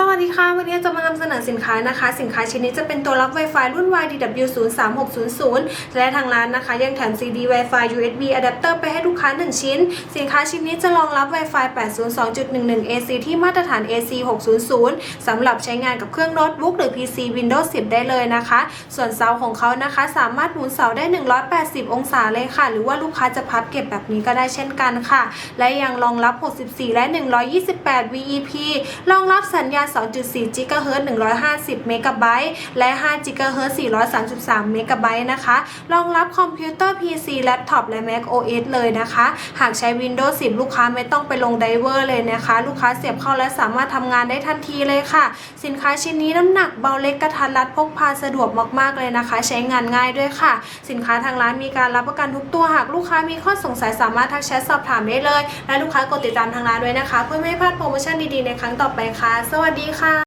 สวัสดีค่ะ วันนี้จะมานำเสนอสินค้านะคะ สินค้าชิ้นนี้จะเป็นตัวรับ Wi-Fi รุ่น YDW03600 และทางร้านนะคะ ยังแถม CD Wi-Fi USB adapter ไปให้ลูกค้า 1 ชิ้น สินค้าชิ้นนี้จะรองรับ Wi-Fi 802.11 AC ที่มาตรฐาน AC 600สำหรับใช้งานกับเครื่องโน้ตบุ๊กหรือ PC Windows 10 ได้เลยนะคะ ส่วนเสาของเขานะคะ สามารถหมุนเสาได้ 180 องศาเลยค่ะ หรือว่าลูกค้าจะพับเก็บแบบนี้ก็ได้เช่นกันค่ะ และยังรองรับ 64 และ 128 VEP รองรับสัญญาณ2.4 GHz 150เมกะไบต์และ 5 GHz 433เมกะไบต์นะคะ รองรับคอมพิวเตอร์ PC แล็ปท็อปและ Mac OS เลยนะคะ หากใช้ Windows 10 ลูกค้าไม่ต้องไปลงไดเวอร์เลยนะคะ ลูกค้าเสียบเข้าและสามารถทำงานได้ทันทีเลยค่ะ สินค้าชิ้นนี้น้ำหนักเบาเล็กกระทัดรัดพกพาสะดวกมาก ๆ เลยนะคะ ใช้งานง่ายด้วยค่ะ สินค้าทางร้านมีการรับประกันทุกตัวหากลูกค้ามีข้อสงสัยสามารถทักแชทสอบถามได้เลย และลูกค้ากดติดตามทางร้านด้วยนะคะ เพื่อไม่พลาดโปรโมชั่นดีๆในครั้งต่อไปค่ะ สวัสดดีค่ะ